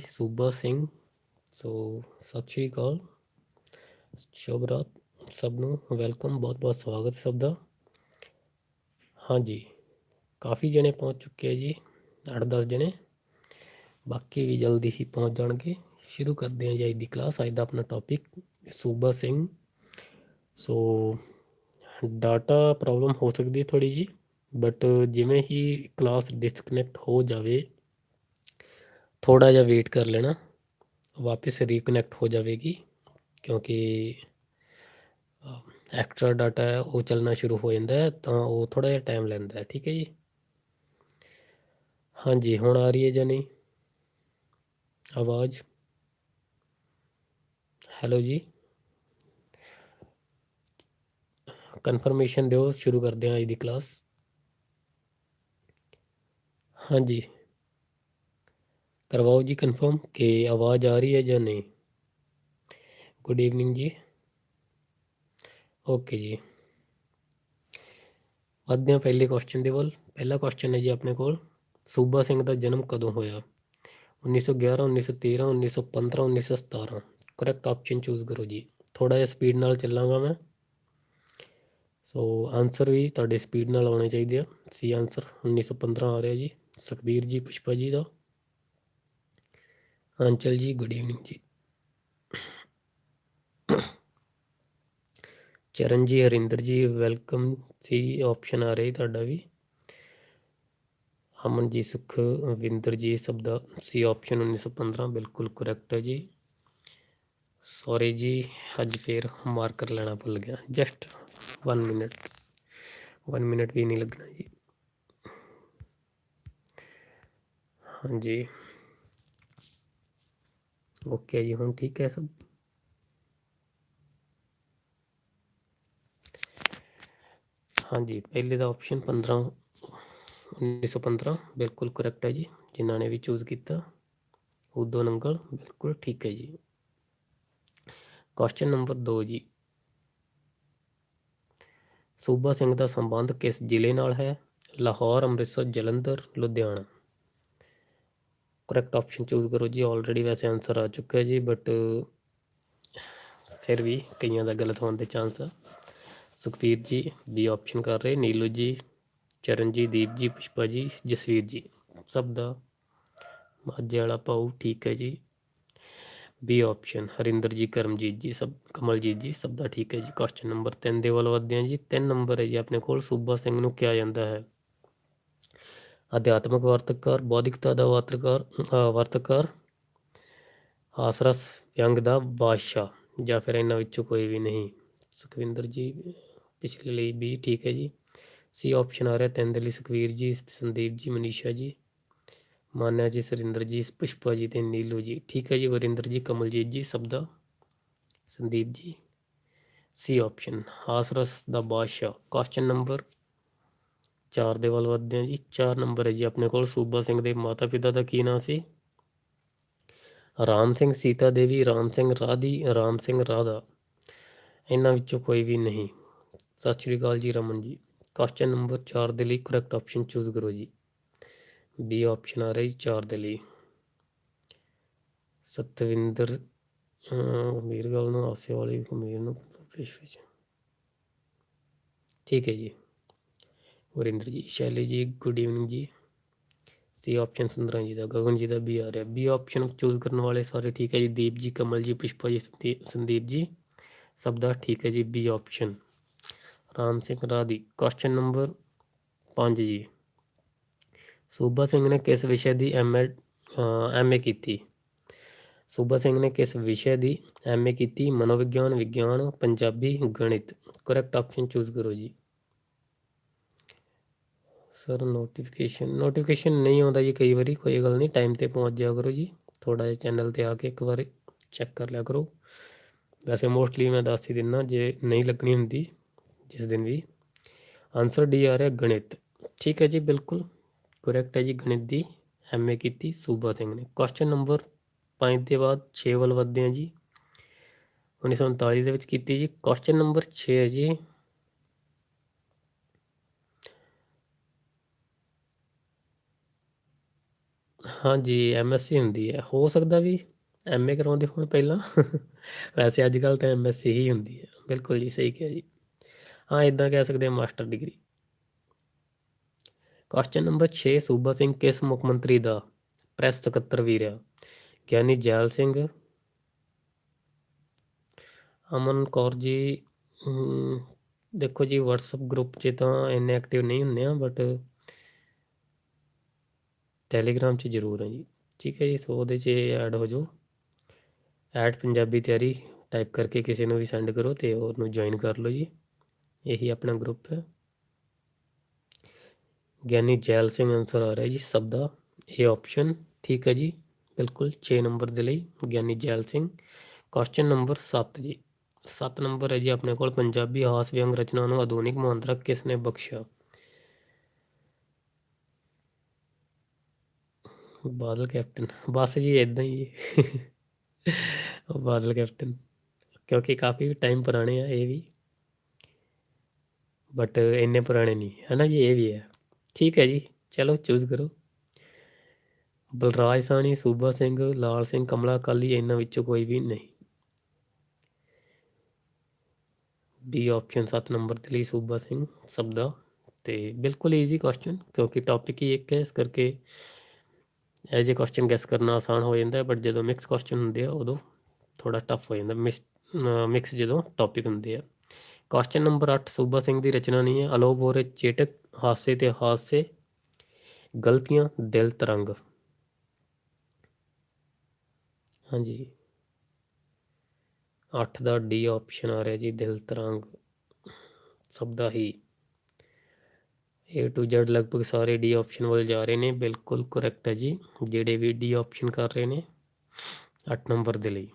ਸੂਬਾ ਸਿੰਘ ਸੋ ਸਤਿ ਸ਼੍ਰੀ ਅਕਾਲ ਸ਼ੁਭ ਰਾਤ ਸਭ ਨੂੰ ਵੈਲਕਮ ਬਹੁਤ ਬਹੁਤ ਸਵਾਗਤ ਸਭ ਦਾ ਹਾਂਜੀ ਕਾਫੀ ਜਣੇ ਪਹੁੰਚ ਚੁੱਕੇ ਆ ਜੀ 8-10 ਜਣੇ ਬਾਕੀ ਵੀ ਜਲਦੀ ਹੀ ਪਹੁੰਚ ਜਾਣਗੇ ਸ਼ੁਰੂ ਕਰਦੇ ਹਾਂ ਜੀ ਅੱਜ ਦੀ ਕਲਾਸ ਅੱਜ ਦਾ ਆਪਣਾ ਟੌਪਿਕ ਸੂਬਾ ਸਿੰਘ ਸੋ ਡਾਟਾ ਪ੍ਰੋਬਲਮ ਹੋ ਸਕਦੀ ਹੈ ਥੋੜੀ ਜੀ ਬਟ ਜਿਵੇਂ ਹੀ ਕਲਾਸ ਡਿਸਕਨੈਕਟ ਹੋ ਜਾਵੇ ਥੋੜਾ ਜਿਹਾ ਵੇਟ ਕਰ ਲੈਣਾ, ਵਾਪਸ ਰੀਕਨੈਕਟ ਹੋ ਜਾਵੇਗੀ, ਕਿਉਂਕਿ ਐਕਸਟਰਾ ਡਾਟਾ ਹੈ, ਉਹ ਚੱਲਣਾ ਸ਼ੁਰੂ ਹੋ ਜਾਂਦਾ ਹੈ, ਤਾਂ ਉਹ ਥੋੜਾ ਜਿਹਾ ਟਾਈਮ ਲੈਂਦਾ ਹੈ, ਠੀਕ ਹੈ ਜੀ? ਹਾਂਜੀ, ਹੁਣ ਆ ਰਹੀ ਹੈ ਜਾਂ ਨਹੀਂ? ਆਵਾਜ਼? ਹੈਲੋ ਜੀ? ਕਨਫਰਮੇਸ਼ਨ ਦਿਓ, ਸ਼ੁਰੂ ਕਰਦੇ ਹਾਂ ਅੱਜ ਦੀ ਕਲਾਸ ਹਾਂਜੀ। ਕਰਵਾਓ ਜੀ ਕਨਫਰਮ ਕਿ ਆਵਾਜ਼ ਆ ਰਹੀ ਹੈ ਜਾਂ ਨਹੀਂ। ਗੁੱਡ ਈਵਨਿੰਗ ਜੀ। ਓਕੇ ਜੀ। ਵੱਧਦੇ ਹਾਂ ਪਹਿਲੇ ਕੁਐਸਚਨ ਦੇ ਵੱਲ। ਪਹਿਲਾ ਕੁਐਸਚਨ ਹੈ ਜੀ ਆਪਣੇ ਕੋਲ, ਸੂਬਾ ਸਿੰਘ ਦਾ ਜਨਮ ਕਦੋਂ ਹੋਇਆ? 1911 1913 1915 1917 ਕਰੈਕਟ ਆਪਸ਼ਨ ਚੂਜ਼ ਕਰੋ ਜੀ। ਥੋੜਾ ਜਿਹਾ ਸਪੀਡ ਨਾਲ ਚੱਲਾਂਗਾ ਮੈਂ। ਸੋ ਆਨਸਰ ਵੀ ਤੁਹਾਡੇ ਸਪੀਡ ਨਾਲ ਆਉਣੇ ਚਾਹੀਦੇ ਆ। ਸੀ ਆਨਸਰ 1915 ਆ ਰਿਹਾ ਜੀ। ਸੁਖਬੀਰ ਜੀ, ਪੁਸ਼ਪਾ ਜੀ ਦਾ। ਅੰਚਲ ਜੀ ਗੁੱਡ ਈਵਨਿੰਗ ਜੀ ਚਰਨ ਜੀ ਹਰਿੰਦਰ ਜੀ ਵੈਲਕਮ ਸੀ ਆਪਸ਼ਨ ਆ ਰਹੀ ਤੁਹਾਡਾ ਵੀ। ਅਮਨ ਜੀ ਸੁਖ ਵਿੰਦਰ ਜੀ ਸਭ ਦਾ ਸੀ ਆਪਸ਼ਨ 1915 ਬਿਲਕੁਲ ਕਰੈਕਟ ਹੈ ਜੀ। ਸੌਰੀ ਜੀ, ਅੱਜ ਫੇਰ ਮਾਰਕਰ ਲੈਣਾ ਭੁੱਲ ਗਿਆ। ਜਸਟ 1 ਮਿੰਟ 1 ਮਿੰਟ ਵੀ ਨਹੀਂ ਲੱਗਣਾ ਜੀ। ਹਾਂਜੀ। ਓਕੇ ਜੀ, ਹੁਣ ਠੀਕ ਹੈ ਸਭ? ਹਾਂਜੀ, ਪਹਿਲੇ ਦਾ ਆਪਸ਼ਨ 15 1915 ਬਿਲਕੁਲ ਕਰੈਕਟ ਹੈ ਜੀ, ਜਿਨ੍ਹਾਂ ਨੇ ਵੀ ਚੂਜ਼ ਕੀਤਾ। ਉਦੋਂ ਨੰਗਲ, ਬਿਲਕੁਲ ਠੀਕ ਹੈ ਜੀ। ਕੁਐਸਚਨ ਨੰਬਰ 2 ਜੀ। ਸੂਬਾ ਸਿੰਘ ਦਾ ਸੰਬੰਧ ਕਿਸ ਜ਼ਿਲ੍ਹੇ ਨਾਲ ਹੈ? Lahore, Amritsar, Jalandhar, Ludhiana. Correct option choose ਕਰੋ ਜੀ। ਆਲਰੇਡੀ ਵੈਸੇ ਆਨਸਰ ਆ ਚੁੱਕਾ ਜੀ ਬਟ ਫਿਰ ਵੀ ਕਈਆਂ ਦਾ ਗਲਤ ਹੋਣ ਦੇ ਚਾਂਸ ਆ। ਸੁਖਵੀਰ ਜੀ ਬੀ ਆਪਸ਼ਨ ਕਰ ਰਹੇ। ਨੀਲੂ ਜੀ, ਚਰਨਜੀਤ, ਦੀਪ ਜੀ, ਪੁਸ਼ਪਾ ਜੀ, ਜਸਵੀਰ ਜੀ। ਸਭ ਦਾ ਮਾਝੇ ਵਾਲਾ ਪਾਉ ਠੀਕ ਹੈ ਜੀ। ਬੀ ਆਪਸ਼ਨ ਹਰਿੰਦਰ ਜੀ, ਕਰਮਜੀਤ ਜੀ, ਸਭ, ਕਮਲਜੀਤ ਜੀ, ਸਭ ਦਾ ਠੀਕ ਹੈ ਜੀ। ਕੁਐਸਚਨ ਨੰਬਰ 3 ਦੇ ਵੱਲ ਵਧਦੇ ਹਾਂ ਜੀ। 3 ਨੰਬਰ ਹੈ ਜੀ ਆਪਣੇ ਕੋਲ। ਸੂਬਾ ਸਿੰਘ ਨੂੰ ਕਿਹਾ ਜਾਂਦਾ ਹੈ। ਅਧਿਆਤਮਕ ਵਰਤਕਾਰ ਬੌਧਿਕਤਾ ਦਾ ਵਰਤਕਾਰ ਵਰਤਕਾਰ ਹਾਸਰਸ ਵਿਅੰਗ ਦਾ ਬਾਦਸ਼ਾਹ ਜਾਂ ਫਿਰ ਇਹਨਾਂ ਵਿੱਚੋਂ ਕੋਈ ਵੀ ਨਹੀਂ। ਸੁਖਵਿੰਦਰ ਜੀ, ਪਿਛਲੇ ਲਈ ਵੀ ਠੀਕ ਹੈ ਜੀ। ਸੀ ਆਪਸ਼ਨ ਆ ਰਿਹਾ ਤਿੰਨ ਦੇ ਲਈ ਸੁਖਵੀਰ ਜੀ, ਸੰਦੀਪ ਜੀ, ਮਨੀਸ਼ਾ ਜੀ, ਮਾਨਿਆ ਜੀ, ਸਰਿੰਦਰ ਜੀ, ਪੁਸ਼ਪਾ ਜੀ ਤੇ ਨੀਲੂ ਜੀ। ਠੀਕ ਹੈ ਜੀ, ਵਰਿੰਦਰ ਜੀ, ਕਮਲਜੀਤ ਜੀ, ਸਭ ਦਾ। ਸੰਦੀਪ ਜੀ ਸੀ ਆਪਸ਼ਨ ਹਾਸਰਸ ਦਾ ਬਾਦਸ਼ਾਹ ਕੁਐਸਚਨ ਨੰਬਰ 4 ਦੇ ਵੱਲ ਵੱਧਦੇ ਹਾਂ ਜੀ 4 ਨੰਬਰ ਹੈ ਜੀ ਆਪਣੇ ਕੋਲ, ਸੂਬਾ ਸਿੰਘ ਦੇ ਮਾਤਾ ਪਿਤਾ ਦਾ ਕੀ ਨਾਮ ਸੀ? ਰਾਮ ਸਿੰਘ ਸੀਤਾ ਦੇਵੀ, ਰਾਮ ਸਿੰਘ ਰਾਧੀ, ਰਾਮ ਸਿੰਘ ਰਾਧਾ। ਇਹਨਾਂ ਵਿੱਚੋਂ ਕੋਈ ਵੀ ਨਹੀਂ। ਸਤਿ ਸ਼੍ਰੀ ਅਕਾਲ ਜੀ, ਰਮਨ ਜੀ। ਕੁਐਸਚਨ ਨੰਬਰ 4 ਦੇ ਲਈ ਕਰੈਕਟ ਆਪਸ਼ਨ ਚੂਜ਼ ਕਰੋ ਜੀ। ਬੀ ਆਪਸ਼ਨ ਆ ਰਿਹਾ ਜੀ 4 ਦੇ ਲਈ। ਸਤਵਿੰਦਰ ਅਮੀਰ ਗੱਲ ਨੂੰ ਆਸੇ ਵਾਲੀ ਅਮੀਰ ਨੂੰ ਪੇਸ਼ ਵਿੱਚ। ਠੀਕ ਹੈ ਜੀ। ਵਰਿੰਦਰ ਜੀ ਸ਼ੈਲੀ ਜੀ ਗੁੱਡ ਈਵਨਿੰਗ ਜੀ ਸੀ ਆਪਸ਼ਨ ਸੁੰਦਰਾਂ ਜੀ ਦਾ ਗਗਨ ਜੀ ਦਾ ਬੀ ਆ ਰਿਹਾ। ਬੀ ਆਪਸ਼ਨ ਚੂਜ਼ ਕਰਨ ਵਾਲੇ ਸਾਰੇ ਠੀਕ ਹੈ ਜੀ। ਦੀਪ ਜੀ, ਕਮਲ ਜੀ, ਪੁਸ਼ਪਾ ਜੀ ਸੰਦੀਪ ਜੀ, ਸਭ ਦਾ ਠੀਕ ਹੈ ਜੀ। ਬੀ ਆਪਸ਼ਨ ਰਾਮ ਸਿੰਘ ਰਾਦੀ ਕੁਐਸਚਨ ਨੰਬਰ 5 ਜੀ। ਸੂਬਾ ਸਿੰਘ ਨੇ ਕਿਸ ਵਿਸ਼ੇ ਦੀ ਐਮਏ ਐਮਏ ਕੀਤੀ? ਸੂਬਾ ਸਿੰਘ ਨੇ ਕਿਸ ਵਿਸ਼ੇ ਦੀ ਐਮਏ ਕੀਤੀ? ਮਨੋਵਿਗਿਆਨ, ਵਿਗਿਆਨ, ਪੰਜਾਬੀ, ਗਣਿਤ। ਕਰੈਕਟ ਆਪਸ਼ਨ ਚੂਜ਼ ਕਰੋ ਜੀ। ਸਰ ਨੋਟੀਫਿਕੇਸ਼ਨ ਨੋਟੀਫਿਕੇਸ਼ਨ ਨਹੀਂ ਆਉਂਦਾ ਜੀ ਕਈ ਵਾਰੀ, ਕੋਈ ਗੱਲ ਨਹੀਂ ਟਾਈਮ ਤੇ ਪਹੁੰਚ ਜਾਇਆ ਕਰੋ ਜੀ। ਥੋੜਾ ਜਿਹਾ ਚੈਨਲ ਤੇ ਆ ਕੇ ਇੱਕ ਵਾਰ ਚੈੱਕ ਕਰ ਲਿਆ ਕਰੋ। ਵੈਸੇ ਮੋਸਟਲੀ ਮੈਂ ਦੱਸ ਹੀ ਦਿੰਨਾ, ਜੇ ਨਹੀਂ ਲੱਗਣੀ ਹੁੰਦੀ, ਜਿਸ ਦਿਨ ਵੀ। ਆਨਸਰ ਡੀ ਆ ਰਿਹਾ ਗਣਿਤ। ਠੀਕ ਹੈ ਜੀ, ਬਿਲਕੁਲ। ਕਰੈਕਟ ਹੈ ਜੀ, ਗਣਿਤ ਦੀ ਐਮਏ ਕੀਤੀ ਸੂਬਾ ਸਿੰਘ ਨੇ। ਕੁਐਸਚਨ ਨੰਬਰ 5 ਦੇ ਬਾਅਦ 6 ਵੱਲ ਵਧਦੇ ਹਾਂ ਜੀ। 1939 ਦੇ ਵਿੱਚ ਕੀਤੀ ਜੀ। ਕੁਐਸਚਨ ਨੰਬਰ 6 ਹੈ ਜੀ। ਹਾਂਜੀ ਐਮਐਸਸੀ ਹੁੰਦੀ ਹੈ। ਹੋ ਸਕਦਾ ਵੀ ਐਮਏ ਕਰਾਉਂਦੇ ਹੋਣ ਪਹਿਲਾਂ। ਵੈਸੇ ਅੱਜ ਕੱਲ ਤਾਂ ਐਮਐਸਸੀ ਹੀ ਹੁੰਦੀ ਹੈ। ਬਿਲਕੁਲ ਜੀ, ਸਹੀ ਕਿਹਾ ਜੀ। ਹਾਂ ਇਦਾਂ ਕਹਿ ਸਕਦੇ ਹਾਂ, ਮਾਸਟਰ ਡਿਗਰੀ। ਕੁਐਸਚਨ ਨੰਬਰ 6 ਸੂਬਾ ਸਿੰਘ ਕਿਸ ਮੁੱਖ ਮੰਤਰੀ ਦਾ ਪ੍ਰੈਸ ਸਕੱਤਰ ਵੀ ਰਿਹਾ ਗਿਆਨੀ ਜੈਲ ਸਿੰਘ, ਅਮਨ ਕੌਰ ਜੀ ਦੇਖੋ ਜੀ, WhatsApp ਗਰੁੱਪ 'ਚ ਤਾਂ ਇੰਨੇ ਐਕਟਿਵ ਨਹੀਂ ਹੁੰਦੇ ਆ ਬਟ ਟੈਲੀਗ੍ਰਾਮ 'ਚ ਜ਼ਰੂਰ ਹੈ ਜੀ। ਠੀਕ ਹੈ ਜੀ, ਸੋ ਉਹਦੇ 'ਚ ਐਡ ਹੋ ਜਾਓ ਐਡ ਪੰਜਾਬੀ ਤਿਆਰੀ ਟਾਈਪ ਕਰਕੇ ਕਿਸੇ ਨੂੰ ਵੀ ਸੈਂਡ ਕਰੋ ਤੇ ਉਹਨੂੰ ਜੁਆਇਨ ਕਰ ਲਓ ਜੀ। ਇਹੀ ਆਪਣਾ ਗਰੁੱਪ ਹੈ। ਗਿਆਨੀ ਜੈਲ ਸਿੰਘ ਆਨਸਰ ਆ ਰਿਹਾ ਜੀ ਸਭ ਦਾ। ਇਹ ਆਪਸ਼ਨ ਠੀਕ ਹੈ ਜੀ, ਬਿਲਕੁਲ 6 ਨੰਬਰ ਦੇ ਲਈ ਗਿਆਨੀ ਜੈਲ ਸਿੰਘ। ਕੁਐਸਚਨ ਨੰਬਰ 7 ਜੀ। 7 ਨੰਬਰ ਹੈ ਜੀ ਆਪਣੇ ਕੋਲ ਪੰਜਾਬੀ ਹਾਸ ਵਿਅੰਗ ਰਚਨਾ ਨੂੰ ਆਧੁਨਿਕ ਮੁਹਾਂਦਰਾ ਕਿਸ ਨੇ ਬਖਸ਼ਿਆ? ਬਾਦਲ ਕੈਪਟਨ। ਬਸ ਜੀ ਇਦਾਂ ਹੀ ਜੀ। ਬਾਦਲ ਕੈਪਟਨ। ਕਿਉਂਕਿ ਕਾਫੀ ਟਾਈਮ ਪੁਰਾਣੇ ਆ, ਇਹ ਵੀ। ਬਟ ਇੰਨੇ ਪੁਰਾਣੇ ਨਹੀਂ ਹੈ ਨਾ ਜੀ, ਇਹ ਵੀ ਹੈ। ਠੀਕ ਹੈ ਜੀ, ਚਲੋ ਚੂਜ਼ ਕਰੋ। ਬਲਰਾਜ ਸਾਹਣੀ ਸੂਬਾ ਸਿੰਘ, ਲਾਲ ਸਿੰਘ, ਕਮਲਾ ਅਕਾਲੀ, ਇਹਨਾਂ ਵਿੱਚੋਂ ਕੋਈ ਵੀ ਨਹੀਂ। ਡੀ ਆਪਸ਼ਨ 7 ਨੰਬਰ ਦੇ ਲਈ ਸੂਬਾ ਸਿੰਘ, ਸਭ ਦਾ। ਤੇ ਬਿਲਕੁਲ ਈਜ਼ੀ ਕੁਐਸਚਨ ਕਿਉਂਕਿ ਟੌਪਿਕ ਹੀ ਇੱਕ ਹੈ, ਇਸ ਕਰਕੇ ਇਹ ਜੇ ਕੁਐਸਚਨ ਗੈਸ ਕਰਨਾ ਆਸਾਨ ਹੋ ਜਾਂਦਾ ਬਟ ਜਦੋਂ ਮਿਕਸ ਕੁਐਸਚਨ ਹੁੰਦੇ ਆ, ਉਦੋਂ ਥੋੜਾ ਟਫ ਹੋ ਜਾਂਦਾ। ਮਿਕਸ ਜਦੋਂ ਟੌਪਿਕ ਹੁੰਦੇ ਆ। ਕੁਐਸਚਨ ਨੰਬਰ 8 ਸੂਬਾ ਸਿੰਘ ਦੀ ਰਚਨਾ ਨਹੀਂ ਹੈ। ਅਲੋਪ ਹੋ ਰਹੇ ਚੇਟਕ ਹਾਸੇ ਤੇ ਹਾਸੇ, ਗਲਤੀਆਂ, ਦਿਲ ਤਰੰਗ। ਹਾਂਜੀ। 8 ਦਾ ਡੀ ਆਪਸ਼ਨ ਆ ਰਿਹਾ ਜੀ, ਦਿਲ ਤਰੰਗ। ਸਭ ਦਾ ਹੀ A to Z ਲਗਭਗ ਸਾਰੇ ਡੀ ਆਪਸ਼ਨ ਵੱਲ ਜਾ ਰਹੇ ਨੇ, ਬਿਲਕੁਲ ਕਰੈਕਟ ਹੈ ਜੀ, ਜਿਹੜੇ ਵੀ ਡੀ ਆਪਸ਼ਨ ਕਰ ਰਹੇ ਨੇ 8 ਨੰਬਰ ਦੇ ਲਈ।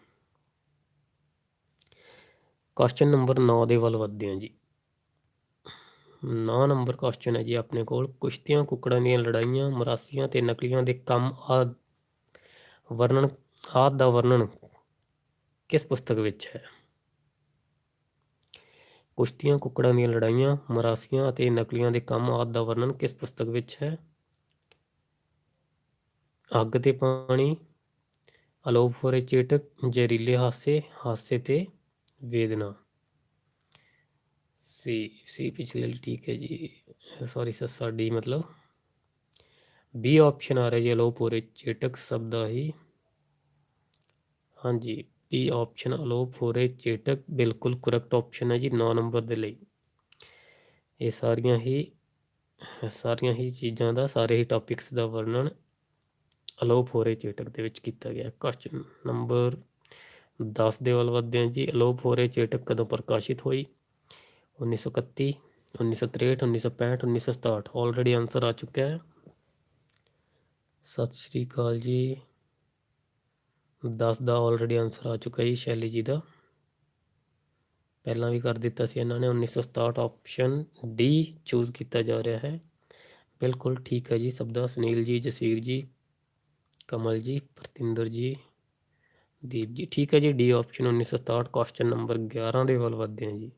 ਕੁਐਸਚਨ ਨੰਬਰ 9 ਦੇ ਵੱਲ ਵਧਦੇ ਹਾਂ ਜੀ। 9 ਨੰਬਰ ਕੁਐਸਚਨ ਹੈ ਜੀ ਆਪਣੇ ਕੋਲ, ਕੁਸ਼ਤੀਆਂ ਕੁੱਕੜਾਂ ਦੀਆਂ ਲੜਾਈਆਂ, ਮਰਾਸੀਆਂ ਤੇ ਨਕਲੀਆਂ ਦੇ ਕੰਮ ਆਦਿ ਵਰਣਨ, ਆਦਿ ਦਾ ਵਰਣਨ ਕਿਸ ਪੁਸਤਕ ਵਿੱਚ ਹੈ? ਕੁਸ਼ਤੀਆਂ, ਕੁੱਕੜਾਂ ਦੀਆਂ ਲੜਾਈਆਂ, ਮਰਾਸੀਆਂ ਅਤੇ ਨਕਲੀਆਂ ਦੇ ਕੰਮ ਆਦਿ ਦਾ ਵਰਣਨ ਕਿਸ ਪੁਸਤਕ ਵਿੱਚ ਹੈ? ਅੱਗ ਤੇ ਪਾਣੀ, ਅਲੋਪ ਹੋਰੇ ਚੇਟਕ, ਜ਼ਹਿਰੀਲੇ ਹਾਸੇ ਹਾਸੇ ਤੇ ਵੇਦਨਾ। ਸੀ ਸੀ ਪਿਛਲੇ ਲਈ ਠੀਕ ਹੈ ਜੀ। ਸੌਰੀ ਸੱਸਾ ਡੀ ਮਤਲਬ ਬੀ ਆਪਸ਼ਨ ਆ ਰਿਹਾ ਜੀ, ਅਲੋਪ ਹੋਰੇ ਚੇਟਕ ਸਭ ਦਾ ਹੀ। ਹਾਂਜੀ। ਬੀ ਆਪਸ਼ਨ ਅਲੋਪ ਹੋ ਰਹੇ ਚੇਟਕ ਬਿਲਕੁਲ ਕਰੈਕਟ ਆਪਸ਼ਨ ਹੈ ਜੀ 9 ਨੰਬਰ ਦੇ ਲਈ। ਇਹ ਸਾਰੀਆਂ ਹੀ ਸਾਰੀਆਂ ਹੀ ਚੀਜ਼ਾਂ ਦਾ, ਸਾਰੇ ਹੀ ਟੌਪਿਕਸ ਦਾ ਵਰਣਨ ਅਲੋਪ ਹੋ ਰਹੇ ਚੇਟਕ ਦੇ ਵਿੱਚ ਕੀਤਾ ਗਿਆ ਕੁਐਸਚਨ ਨੰਬਰ 10 ਦੇ ਵੱਲ ਵਧਦੇ ਹਾਂ ਜੀ। ਅਲੋਪ ਹੋ ਰਹੇ ਚੇਟਕ ਕਦੋਂ ਪ੍ਰਕਾਸ਼ਿਤ ਹੋਈ? 1931 1963 1965 1967 ਆਲਰੇਡੀ ਆਨਸਰ ਆ ਚੁੱਕਿਆ ਹੈ। ਸਤਿ ਸ਼੍ਰੀ ਅਕਾਲ ਜੀ। 10 ਦਾ ਆਲਰੇਡੀ ਆਨਸਰ ਆ ਚੁੱਕਾ ਜੀ ਸ਼ੈਲੀ ਜੀ ਦਾ। ਪਹਿਲਾਂ ਵੀ ਕਰ ਦਿੱਤਾ ਸੀ ਇਹਨਾਂ ਨੇ 1967 ਆਪਸ਼ਨ ਡੀ ਚੂਜ਼ ਕੀਤਾ ਜਾ ਰਿਹਾ ਹੈ। ਬਿਲਕੁਲ ਠੀਕ ਹੈ ਜੀ, ਸਭ ਦਾ ਸੁਨੀਲ ਜੀ, ਜਸੀਰ ਜੀ, ਕਮਲ ਜੀ, ਪ੍ਰਤਿੰਦਰ ਜੀ, ਦੀਪ ਜੀ, ਠੀਕ ਹੈ ਜੀ ਡੀ ਆਪਸ਼ਨ 1967 ਕੁਐਸਚਨ ਨੰਬਰ 11 ਦੇ ਵੱਲ ਵਧਦੇ ਹਾਂ ਜੀ।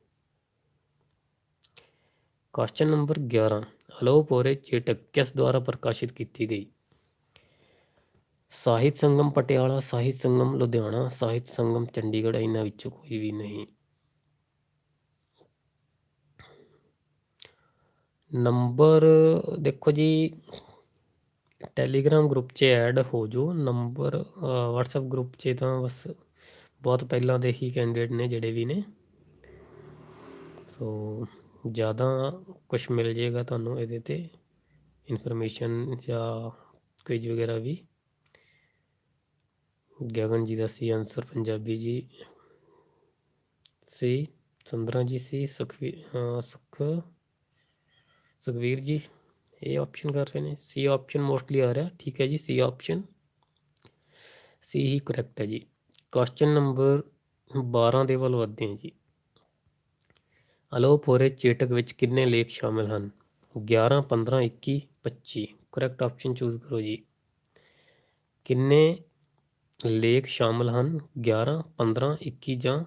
ਕੁਐਸਚਨ ਨੰਬਰ 11 ਅਲੋਪ ਹੋਰੇ ਚੇਟਕ ਕਿਸ ਦੁਆਰਾ ਪ੍ਰਕਾਸ਼ਿਤ ਕੀਤੀ ਗਈ। ਸਾਹਿਤ ਸੰਗਮ ਪਟਿਆਲਾ, ਸਾਹਿਤ ਸੰਗਮ ਲੁਧਿਆਣਾ, ਸਾਹਿਤ ਸੰਗਮ ਚੰਡੀਗੜ੍ਹ, ਇਹਨਾਂ ਵਿੱਚੋਂ ਕੋਈ ਵੀ ਨਹੀਂ। ਨੰਬਰ, ਦੇਖੋ ਜੀ, ਟੈਲੀਗ੍ਰਾਮ ਗਰੁੱਪ 'ਚ ਐਡ ਹੋ ਜੋ ਨੰਬਰ WhatsApp ਗਰੁੱਪ 'ਚ ਤਾਂ ਬਸ ਬਹੁਤ ਪਹਿਲਾਂ ਦੇ ਹੀ ਕੈਂਡੀਡੇਟ ਨੇ ਜਿਹੜੇ ਵੀ ਨੇ। ਸੋ, ਜ਼ਿਆਦਾ ਕੁਝ ਮਿਲ ਜਾਏਗਾ ਤੁਹਾਨੂੰ ਇਹਦੇ ਤੇ। ਇਨਫੋਰਮੇਸ਼ਨ ਜਾਂ ਕੁਇਜ਼ ਵਗੈਰਾ ਵੀ। ਗਗਨ ਜੀ ਦਾ ਸੀ ਆਨਸਰ ਪੰਜਾਬੀ ਜੀ ਸੀ, ਸੰਦਰਾ ਜੀ ਸੀ, ਸੁਖਵੀ ਸੁਖ, ਸੁਖਵੀਰ ਜੀ ਇਹ ਆਪਸ਼ਨ ਕਰ ਰਹੇ ਨੇ। ਸੀ ਆਪਸ਼ਨ ਮੋਸਟਲੀ ਆ ਰਿਹਾ। ਠੀਕ ਹੈ ਜੀ ਸੀ ਆਪਸ਼ਨ ਸੀ ਹੀ ਕਰੈਕਟ ਹੈ ਜੀ। ਕੁਐਸਚਨ ਨੰਬਰ 12 ਦੇ ਵੱਲ ਵਧਦੇ ਹਾਂ ਜੀ। ਅਲੋਪ ਹੋ ਰਹੇ ਚੇਟਕ ਵਿੱਚ ਕਿੰਨੇ ਲੇਖ ਸ਼ਾਮਿਲ ਹਨ? 11 15 21 25 ਕਰੈਕਟ ਆਪਸ਼ਨ ਚੂਜ਼ ਕਰੋ ਜੀ। ਕਿੰਨੇ ਲੇਖ ਸ਼ਾਮਲ ਹਨ 11 15 21 ਜਾਂ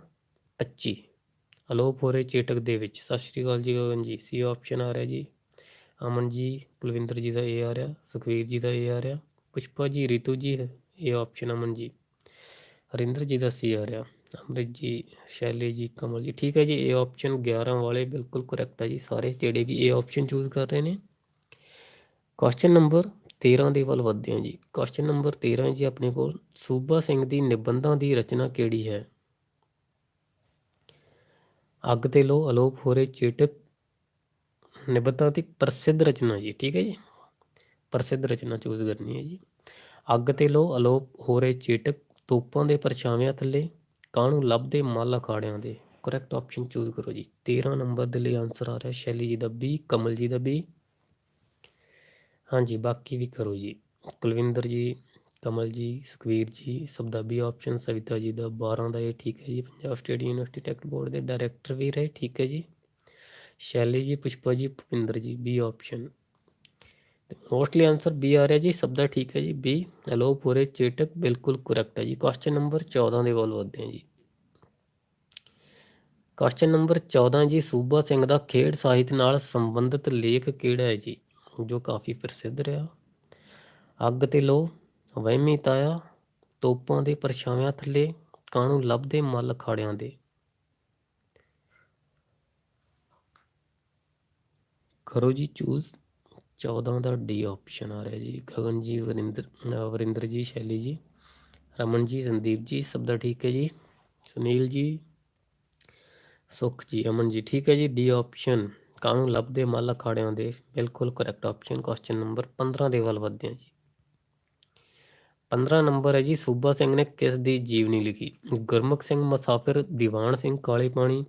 25 ਅਲੋਪ ਹੋ ਰਹੇ ਚੇਟਕ ਦੇ ਵਿੱਚ। ਸਤਿ ਸ਼੍ਰੀ ਅਕਾਲ ਜੀ ਗਗਨ ਜੀ। ਸੀ ਆਪਸ਼ਨ ਆ ਰਿਹਾ ਜੀ। ਅਮਨ ਜੀ, ਕੁਲਵਿੰਦਰ ਜੀ ਦਾ ਇਹ ਆ ਰਿਹਾ। ਸੁਖਵੀਰ ਜੀ ਦਾ ਇਹ ਆ ਰਿਹਾ। ਪੁਸ਼ਪਾ ਜੀ, ਰਿਤੂ ਜੀ ਇਹ ਆਪਸ਼ਨ ਅਮਨ ਜੀ। ਹਰਿੰਦਰ ਜੀ ਦਾ ਸੀ ਆ ਰਿਹਾ। ਅੰਮ੍ਰਿਤ ਜੀ, ਸ਼ੈਲੀ ਜੀ, ਕਮਲ ਜੀ। ਠੀਕ ਹੈ ਜੀ ਇਹ ਆਪਸ਼ਨ 11 ਵਾਲੇ ਬਿਲਕੁਲ ਕਰੈਕਟ ਹੈ ਜੀ। ਸਾਰੇ ਜਿਹੜੇ ਵੀ ਇਹ ਆਪਸ਼ਨ ਚੂਜ਼ ਕਰ ਰਹੇ ਨੇ। ਕੁਐਸਚਨ ਨੰਬਰ 13 ਦੇ ਵੱਲ ਵਧਦੇ ਹਾਂ ਜੀ। ਕੁਐਸਚਨ ਨੰਬਰ 13 ਜੀ ਆਪਣੇ ਕੋਲ। ਸੂਬਾ ਸਿੰਘ ਦੀ ਨਿਬੰਧਾਂ ਦੀ ਰਚਨਾ ਕਿਹੜੀ ਹੈ? ਅੱਗ ਤੇ ਲੋ, ਅਲੋਪ ਹੋਰੇ ਚੇਟਕ ਨਿਬੰਧਾਂ ਦੀ ਪ੍ਰਸਿੱਧ ਰਚਨਾ ਜੀ, ਠੀਕ ਹੈ ਜੀ? ਪ੍ਰਸਿੱਧ ਰਚਨਾ ਚੂਜ਼ ਕਰਨੀ ਹੈ ਜੀ। ਅੱਗ ਤੇ ਲੋ, ਅਲੋਪ ਹੋਰੇ ਚੇਟਕ ਤੋਪਾਂ ਦੇ ਪਰਛਾਵਿਆਂ ਥੱਲੇ ਕਾਹਨੂੰ ਲੱਭਦੇ ਮਾਲ ਅਖਾੜਿਆਂ ਦੇ। ਕਰੈਕਟ ਆਪਸ਼ਨ ਚੂਜ਼ ਕਰੋ ਜੀ। 13 ਨੰਬਰ ਦੇ ਲਈ ਆਨਸਰ ਆ ਰਿਹਾ ਸ਼ੈਲੀ ਜੀ ਦਾ ਬੀ ਕਮਲ ਜੀ ਦਾ ਬੀ ਹਾਂਜੀ, ਬਾਕੀ ਵੀ ਕਰੋ ਜੀ। ਕੁਲਵਿੰਦਰ ਜੀ, ਕਮਲ ਜੀ, ਸੁਖਵੀਰ ਜੀ, ਸਭ ਦਾ ਬੀ ਆਪਸ਼ਨ ਸਵਿਤਾ ਜੀ ਦਾ 12 ਦਾ ਇਹ ਠੀਕ ਹੈ ਜੀ। Punjab state university text board ਦੇ ਡਾਇਰੈਕਟਰ ਵੀ ਰਹੇ, ਠੀਕ ਹੈ ਜੀ। ਸ਼ੈਲੀ ਜੀ, ਪੁਸ਼ਪਾ ਜੀ, ਭੁਪਿੰਦਰ ਜੀ ਬੀ ਆਪਸ਼ਨ ਤੇ ਮੋਸਟਲੀ ਆਨਸਰ ਬੀ ਆ ਰਿਹਾ ਜੀ, ਸਭ ਦਾ ਠੀਕ ਹੈ ਜੀ ਬੀ ਅਲੋਪੁਰੇ ਚੇਟਕ, ਬਿਲਕੁਲ ਕਰੈਕਟ ਹੈ ਜੀ। ਕੁਐਸਚਨ ਨੰਬਰ 14 ਦੇ ਵੱਲ ਵਧਦੇ ਹਾਂ ਜੀ। ਕੁਐਸਚਨ ਨੰਬਰ 14 ਜੀ, ਸੂਬਾ ਸਿੰਘ ਦਾ ਖੇਡ ਸਾਹਿਤ ਨਾਲ ਸੰਬੰਧਿਤ ਲੇਖ ਕਿਹੜਾ ਹੈ ਜੀ? ਜੋ ਕਾਫੀ ਪ੍ਰਸਿੱਧ ਰਿਹਾ। ਅੱਗ ਤੇ ਲੋ ਵਹਿਮੀ ਤਾਇਆ, ਤੋਪਾਂ ਦੇ ਪਰਛਾਵਿਆਂ ਥੱਲੇ, ਕਾਣੂ ਲੱਭਦੇ ਮੱਲ ਖਾੜਿਆਂ ਦੇ। ਕਰੋ ਜੀ ਚੂਜ਼ 14 ਦਾ ਡੀ ਆਪਸ਼ਨ ਆ ਰਿਹਾ ਜੀ। ਗਗਨ ਜੀ, ਵਰਿੰਦਰ ਵਰਿੰਦਰ ਜੀ, ਸ਼ੈਲੀ ਜੀ, ਰਮਨ ਜੀ, ਸੰਦੀਪ ਜੀ, ਸਭ ਦਾ ਠੀਕ ਹੈ ਜੀ। ਸੁਨੀਲ ਜੀ, ਸੁਖ ਜੀ, ਅਮਨ ਜੀ, ਠੀਕ ਹੈ ਜੀ। ਡੀ ਆਪਸ਼ਨ ਕਾਨੂੰ ਲੱਭਦੇ ਮੱਲ ਅਖਾੜਿਆਂ ਦੇ ਬਿਲਕੁਲ ਕਰੈਕਟ ਆਪਸ਼ਨ ਕੁਐਸਚਨ ਨੰਬਰ 15 ਦੇ ਵੱਲ ਵਧਦੇ ਹਾਂ ਜੀ। 15 ਨੰਬਰ ਹੈ ਜੀ, ਸੂਬਾ ਸਿੰਘ ਨੇ ਕਿਸ ਦੀ ਜੀਵਨੀ ਲਿਖੀ? ਗੁਰਮੁਖ ਸਿੰਘ, ਮੁਸਾਫਿਰ, ਦੀਵਾਨ ਸਿੰਘ, ਕਾਲੇ ਪਾਣੀ,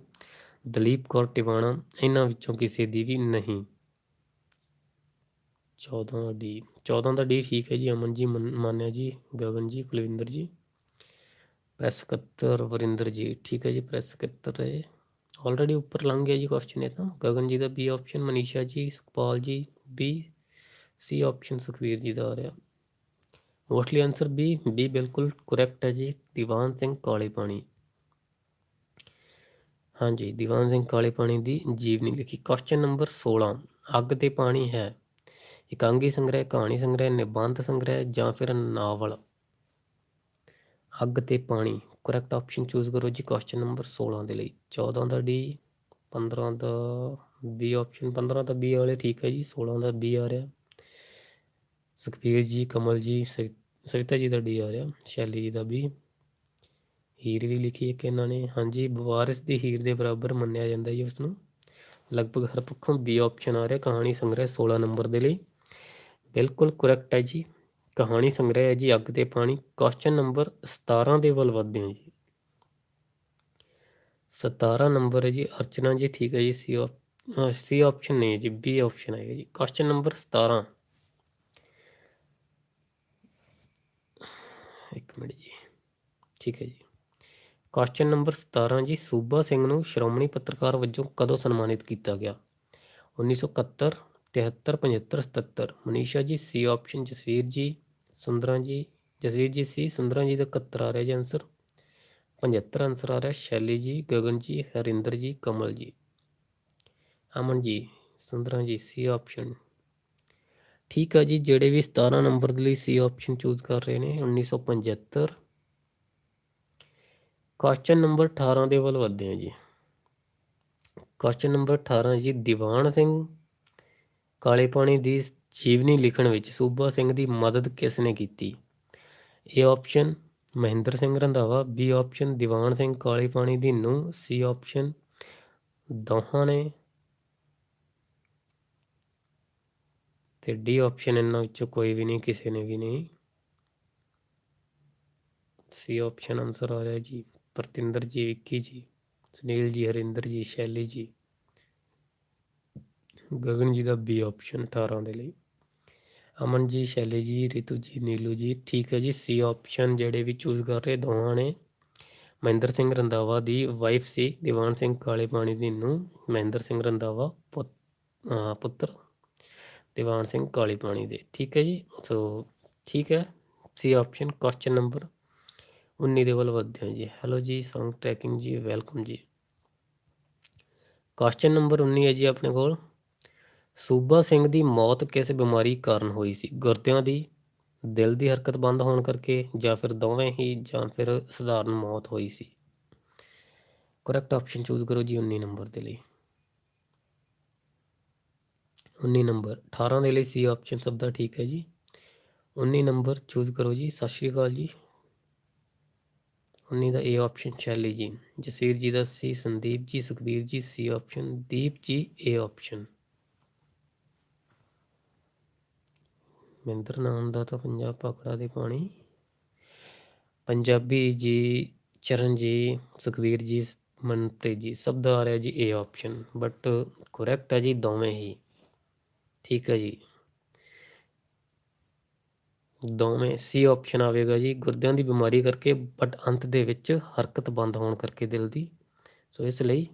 ਦਲੀਪ ਕੌਰ ਟਿਵਾਣਾ, ਇਹਨਾਂ ਵਿੱਚੋਂ ਕਿਸੇ ਦੀ ਵੀ ਨਹੀਂ। 14 ਡੀ 14 ਦਾ ਡੀ ਠੀਕ ਹੈ ਜੀ, ਅਮਨ ਜੀ ਮਾਨਿਆ ਜੀ, ਗਗਨ ਜੀ, ਕੁਲਵਿੰਦਰ ਜੀ ਪ੍ਰੈਸ ਸਕੱਤਰ ਵਰਿੰਦਰ ਜੀ, ਠੀਕ ਹੈ ਜੀ ਪ੍ਰੈਸ ਸਕੱਤਰ ਹੈ। ਆਲਰੇਡੀ ਉੱਪਰ ਲੰਘ ਗਿਆ ਜੀ ਕੁਐਸਚਨ ਇਹ ਤਾਂ। ਗਗਨ ਜੀ ਦਾ ਬੀ ਆਪਸ਼ਨ ਮਨੀਸ਼ਾ ਜੀ, ਸੁਖਪਾਲ ਜੀ ਬੀ ਸੀ ਆਪਸ਼ਨ ਸੁਖਵੀਰ ਜੀ ਦਾ ਆ ਰਿਹਾ। ਮੋਸਟਲੀ ਆਨਸਰ ਬੀ ਬੀ ਬਿਲਕੁਲ ਕਰੈਕਟ ਹੈ ਜੀ। ਦੀਵਾਨ ਸਿੰਘ ਕਾਲੇ ਪਾਣੀ ਹਾਂਜੀ, ਦੀਵਾਨ ਸਿੰਘ ਕਾਲੇ ਪਾਣੀ ਦੀ ਜੀਵਨੀ ਲਿਖੀ। ਕੁਐਸਚਨ ਨੰਬਰ 16 ਅੱਗ ਤੇ ਪਾਣੀ ਹੈ। ਇਕਾਂਗੀ ਸੰਗ੍ਰਹਿ, ਕਹਾਣੀ ਸੰਗ੍ਰਹਿ, ਨਿਬੰਧ ਸੰਗ੍ਰਹਿ ਜਾਂ ਫਿਰ ਨਾਵਲ। ਅੱਗ ਤੇ ਪਾਣੀ। ਕਰੈਕਟ ਆਪਸ਼ਨ ਚੂਜ਼ ਕਰੋ ਜੀ ਕੁਐਸਚਨ ਨੰਬਰ 16 ਦੇ ਲਈ। 14 ਦਾ ਡੀ 15 ਦਾ ਬੀ ਆਪਸ਼ਨ 15 ਦਾ ਬੀ ਵਾਲੇ ਠੀਕ ਹੈ ਜੀ 16 ਦਾ ਬੀ ਆ ਰਿਹਾ। ਸੁਖਬੀਰ ਜੀ, ਕਮਲ ਜੀ, ਸਵਿ- ਸਵਿਤਾ ਜੀ ਦਾ ਡੀ ਆ ਰਿਹਾ। ਸ਼ੈਲੀ ਜੀ ਦਾ ਬੀ ਹੀਰ ਵੀ ਲਿਖੀ ਇੱਕ ਇਹਨਾਂ ਨੇ। ਹਾਂਜੀ, ਵਾਰਿਸ ਦੀ ਹੀਰ ਦੇ ਬਰਾਬਰ ਮੰਨਿਆ ਜਾਂਦਾ ਜੀ ਉਸ ਨੂੰ ਲਗਭਗ ਹਰ ਪੱਖੋਂ ਬੀ ਆਪਸ਼ਨ ਆ ਰਿਹਾ। ਕਹਾਣੀ ਸੰਗ੍ਰਹਿ 16 ਨੰਬਰ ਦੇ ਲਈ। ਬਿਲਕੁਲ ਕਰੈਕਟ ਹੈ ਜੀ। ਕਹਾਣੀ ਸੰਗ੍ਰਹਿ ਹੈ ਜੀ, ਅੱਗ ਤੇ ਪਾਣੀ। ਕੁਐਸਚਨ ਨੰਬਰ 17 ਦੇ ਵੱਲ ਵਧਦੇ ਹਾਂ ਜੀ। 17 ਨੰਬਰ ਹੈ ਜੀ, ਅਰਚਨਾ ਜੀ, ਠੀਕ ਹੈ ਜੀ ਸੀ ਸੀ ਆਪਸ਼ਨ ਨਹੀਂ ਹੈ ਜੀ ਬੀ ਆਪਸ਼ਨ ਆਏਗਾ ਜੀ। ਕੁਐਸਚਨ ਨੰਬਰ 17 ਇੱਕ ਮਿੰਟ ਜੀ। ਠੀਕ ਹੈ ਜੀ। ਕੁਐਸਚਨ ਨੰਬਰ 17 ਜੀ, ਸੂਬਾ ਸਿੰਘ ਨੂੰ ਸ਼੍ਰੋਮਣੀ ਪੱਤਰਕਾਰ ਵਜੋਂ ਕਦੋਂ ਸਨਮਾਨਿਤ ਕੀਤਾ ਗਿਆ? 1971 73 75 77 ਮਨੀਸ਼ਾ ਜੀ ਸੀ ਆਪਸ਼ਨ ਜਸਵੀਰ ਜੀ। ਸੁੰਦਰਾਂ ਜੀ, ਜਸਵੀਰ ਜੀ ਸੀ, ਸੁੰਦਰਾਂ ਜੀ ਦਾ 71 ਆ ਰਿਹਾ ਜੀ ਆਨਸਰ 75 ਆਨਸਰ ਆ ਰਿਹਾ, ਸ਼ੈਲੀ ਜੀ, ਗਗਨ ਜੀ, ਹਰਿੰਦਰ ਜੀ, ਕਮਲ ਜੀ। ਅਮਨ ਜੀ, ਸੁੰਦਰਾਂ ਜੀ, ਸੀ ਆਪਸ਼ਨ ਠੀਕ ਆ ਜੀ, ਜਿਹੜੇ ਵੀ 17 ਨੰਬਰ ਦੇ ਲਈ ਸੀ ਆਪਸ਼ਨ ਚੂਜ਼ ਕਰ ਰਹੇ ਨੇ 1975 ਕੁਐਸਚਨ ਨੰਬਰ 18 ਦੇ ਵੱਲ ਵਧਦੇ ਹਾਂ ਜੀ। ਕੁਐਸਚਨ ਨੰਬਰ 18 ਜੀ, ਦੀਵਾਨ ਸਿੰਘ, ਕਾਲੇ ਪਾਣੀ ਦੀ ਜੀਵਨੀ ਲਿਖਣ ਵਿੱਚ ਸੂਬਾ ਸਿੰਘ ਦੀ ਮਦਦ ਕਿਸ ਨੇ ਕੀਤੀ? A option Mahinder Singh Randhawa B option Diwan Singh ਕਾਲੀ ਪਾਣੀ ਦੀ ਨੂੰ ਸੀ ਆਪਸ਼ਨ ਦੋਹਾਂ ਨੇ। ਤੇ ਡੀ ਆਪਸ਼ਨ ਇਹਨਾਂ ਵਿੱਚੋਂ ਕੋਈ ਵੀ ਨਹੀਂ, ਕਿਸੇ ਨੇ ਵੀ ਨਹੀਂ। ਸੀ ਆਪਸ਼ਨ ਆਨਸਰ ਆ ਰਿਹਾ ਜੀ, ਪ੍ਰਤਿੰਦਰ ਜੀ, ਵਿੱਕੀ ਜੀ, ਸੁਨੀਲ ਜੀ, ਹਰਿੰਦਰ ਜੀ, ਸ਼ੈਲੀ ਜੀ। ਗਗਨ ਜੀ ਦਾ ਬੀ ਆਪਸ਼ਨ 18 ਦੇ ਲਈ। ਅਮਨ ਜੀ, ਸ਼ੈਲੇ ਜੀ, ਰਿਤੂ ਜੀ, ਨੀਲੂ ਜੀ, ਠੀਕ ਹੈ ਜੀ। ਸੀ ਆਪਸ਼ਨ ਜਿਹੜੇ ਵੀ ਚੂਜ਼ ਕਰ ਰਹੇ ਦੋਵਾਂ ਨੇ। ਮਹਿੰਦਰ ਸਿੰਘ ਰੰਧਾਵਾ ਦੀ ਵਾਈਫ ਸੀ। ਦੀਵਾਨ ਸਿੰਘ ਕਾਲੇ ਪਾਣੀ ਦੀ ਨੂੰ ਮਹਿੰਦਰ ਸਿੰਘ ਰੰਧਾਵਾ ਪੁੱਤ- ਪੁੱਤਰ। ਦੀਵਾਨ ਸਿੰਘ ਕਾਲੇ ਪਾਣੀ ਦੇ। ਠੀਕ ਹੈ ਜੀ। ਸੋ ਠੀਕ ਹੈ। ਸੀ ਆਪਸ਼ਨ ਕੁਐਸਚਨ ਨੰਬਰ 19 ਦੇ ਵੱਲ ਵਧਦੇ ਹਾਂ ਜੀ। ਹੈਲੋ ਜੀ ਸੌਂਗ ਟਰੈਕਿੰਗ ਜੀ ਵੈਲਕਮ ਜੀ। ਕੁਐਸਚਨ ਨੰਬਰ 19 ਹੈ ਜੀ ਆਪਣੇ ਕੋਲ। ਸੂਬਾ ਸਿੰਘ ਦੀ ਮੌਤ ਕਿਸ ਬਿਮਾਰੀ ਕਾਰਨ ਹੋਈ ਸੀ? ਗੁਰਦਿਆਂ ਦੀ ਦਿਲ ਦੀ ਹਰਕਤ ਬੰਦ ਹੋਣ ਕਰਕੇ ਜਾਂ ਫਿਰ ਦੋਵੇਂ ਹੀ ਜਾਂ ਫਿਰ ਸਧਾਰਨ ਮੌਤ ਹੋਈ ਸੀ? ਕਰੈਕਟ ਆਪਸ਼ਨ ਚੂਜ਼ ਕਰੋ ਜੀ 19 ਨੰਬਰ ਦੇ ਲਈ। 19 ਨੰਬਰ 18 ਦੇ ਲਈ ਸੀ ਆਪਸ਼ਨ ਸਭ ਦਾ ਠੀਕ ਹੈ ਜੀ। 19 ਨੰਬਰ ਚੂਜ਼ ਕਰੋ ਜੀ, ਸਤਿ ਸ਼੍ਰੀ ਅਕਾਲ ਜੀ। 19 ਦਾ ਏ ਆਪਸ਼ਨ ਸ਼ੈਲੀ ਜੀ। ਜਸੀਰ ਜੀ ਦਾ ਸੀ ਸੰਦੀਪ ਜੀ, ਸੁਖਬੀਰ ਜੀ ਸੀ ਆਪਸ਼ਨ ਦੀਪ ਜੀ ਏ ਆਪਸ਼ਨ ਮਹਿੰਦਰ ਨਾਮ ਦਾ ਤਾਂ ਪੰਜਾਬ ਪਾਕੜਾ ਦੇ ਪਾਣੀ ਪੰਜਾਬੀ ਜੀ ਚਰਨ ਜੀ ਸੁਖਬੀਰ ਜੀ ਮਨਪ੍ਰੀਤ ਜੀ, ਸਭ ਦਾ ਆ ਰਿਹਾ ਜੀ ਏ ਆਪਸ਼ਨ ਬਟ ਕਰੈਕਟ ਹੈ ਜੀ ਦੋਵੇਂ ਹੀ। ਠੀਕ ਹੈ ਜੀ। ਦੋਵੇਂ ਸੀ ਆਪਸ਼ਨ ਆਵੇਗਾ ਜੀ ਗੁਰਦਿਆਂ ਦੀ ਬਿਮਾਰੀ ਕਰਕੇ ਬਟ ਅੰਤ ਦੇ ਵਿੱਚ ਹਰਕਤ ਬੰਦ ਹੋਣ ਕਰਕੇ ਦਿਲ ਦੀ। ਸੋ ਇਸ ਲਈ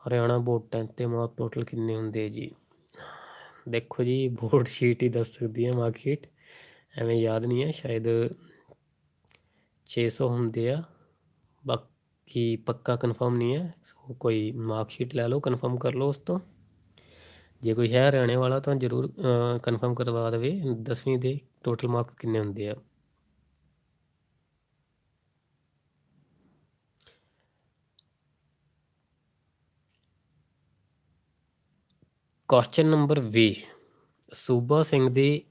ਹਰਿਆਣਾ ਬੋਰਡ 10 ਤੇ ਮਾਰਕ ਟੋਟਲ ਕਿੰਨੇ ਹੁੰਦੇ ਜੀ? ਦੇਖੋ ਜੀ ਬੋਰਡ ਸ਼ੀਟ ਹੀ ਦੱਸ ਸਕਦੀ ਹੈ ਮਾਰਕ ਸ਼ੀਟ ਐਵੇਂ ਯਾਦ ਨਹੀਂ ਹੈ, ਸ਼ਾਇਦ 600 ਹੁੰਦੇ ਆ। ਬਾਕੀ ਪੱਕਾ ਕਨਫਰਮ ਨਹੀਂ ਹੈ, ਸੋ ਕੋਈ ਮਾਰਕ ਸ਼ੀਟ ਲੈ ਲਓ ਕਨਫਰਮ ਕਰ ਲਓ ਉਸ ਤੋਂ। ਜੇ ਕੋਈ ਹੈ, ਹਰਿਆਣੇ ਵਾਲਾ ਤਾਂ ਜ਼ਰੂਰ ਕਨਫਰਮ ਕਰਵਾ ਦੇਵੇ। 10ਵੀਂ ਦੇ ਟੋਟਲ ਮਾਰਕਸ ਕਿੰਨੇ ਹੁੰਦੇ ਆ? ਕੁਐਸਚਨ ਨੰਬਰ 20 ਸੂਬਾ ਸਿੰਘ ਦੀ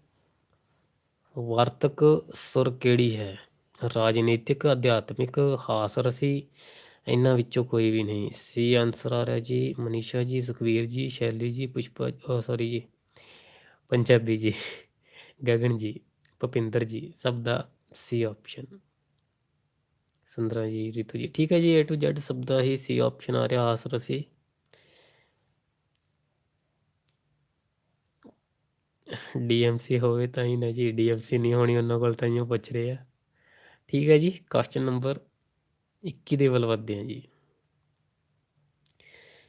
ਵਾਰਤਕ ਸੁਰ ਕਿਹੜੀ ਹੈ? ਰਾਜਨੀਤਿਕ, ਅਧਿਆਤਮਿਕ, ਹਾਸ ਰਸੀ, ਇਹਨਾਂ ਵਿੱਚੋਂ ਕੋਈ ਵੀ ਨਹੀਂ। ਸੀ ਆਨਸਰ ਆ ਰਿਹਾ ਜੀ, ਮਨੀਸ਼ਾ ਜੀ ਸੁਖਵੀਰ ਜੀ, ਸ਼ੈਲੀ ਜੀ, ਪੁਸ਼ਪਾ ਸੌਰੀ ਜੀ, ਪੰਜਾਬੀ ਜੀ, ਗਗਨ ਜੀ, ਭਪਿੰਦਰ ਜੀ, ਸਭ ਦਾ ਸੀ ਆਪਸ਼ਨ ਸੰਦਰਾ ਜੀ, ਰਿਤੂ ਜੀ, ਠੀਕ ਹੈ ਜੀ, A to Z ਸਭ ਦਾ ਹੀ ਸੀ ਆਪਸ਼ਨ ਆ ਰਿਹਾ ਆਸ ਰਸੀ। ਡੀਐਮਸੀ ਹੋਵੇ ਤਾਂ ਹੀ ਨਾ ਜੀ, ਡੀਐਮਸੀ ਨਹੀਂ ਹੋਣੀ ਉਹਨਾਂ ਕੋਲ ਤਾਂ ਹੀ ਉਹ ਪੁੱਛ ਰਹੇ ਆ। ਠੀਕ ਹੈ ਜੀ ਕੁਐਸਚਨ ਨੰਬਰ 21 ਦੇ ਵੱਲ ਵਧਦੇ ਹਾਂ ਜੀ।